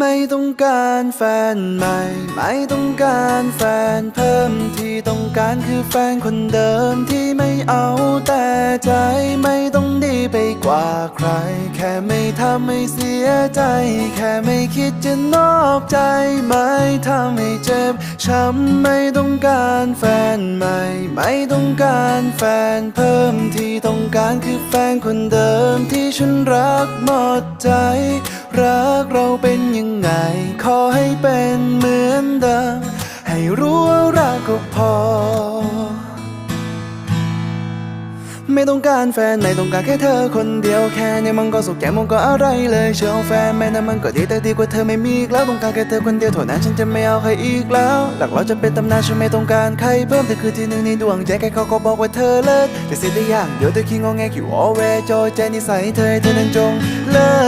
ไม่ต้องการแฟนใหม่ ไม่ต้องการแฟนเพิ่มที่ต้องการคือแฟนคนเดิมที่ไม่เอาแต่ใจไม่ต้องดีไปกว่าใคร แค่ไม่ทำให้เสียใจ แค่ไม่คิดจะนอกใจ ไม่ทำให้เจ็บช้ำไม่ต้องการแฟนใหม่ ไม่ต้องการแฟนเพิ่มที่ต้องการคือแฟนคนเดิมที่ฉันรักหมดใจ รักเราเป็นยังไง ขอให้เป็นเหมือนเดิม ให้รู้ว่ารักก็พอ ไม่ต้องการแฟน ไม่ต้องการแค่เธอคนเดียวแค่นี้มันก็สุขแก่มันก็อะไรเลยเชื่อว่าแฟนแม่นั้นมันก็ดีแต่ดีกว่าเธอไม่มีอีกแล้วต้องการแค่เธอคนเดียวเท่านั้นฉันจะไม่เอาใครอีกแล้ว หลักเราจะเป็นตำนานฉันไม่ต้องการใครเพิ่มเธอคือที่หนึ่งในดวงใจแค่เขาก็บอกว่าเธอเลิศแต่สิ่งที่อย่างเดียวเธอคิดงอแงคิดวอแวจอยใจนิสัยเธอให้เธอนั้นจงเลิกไปเลย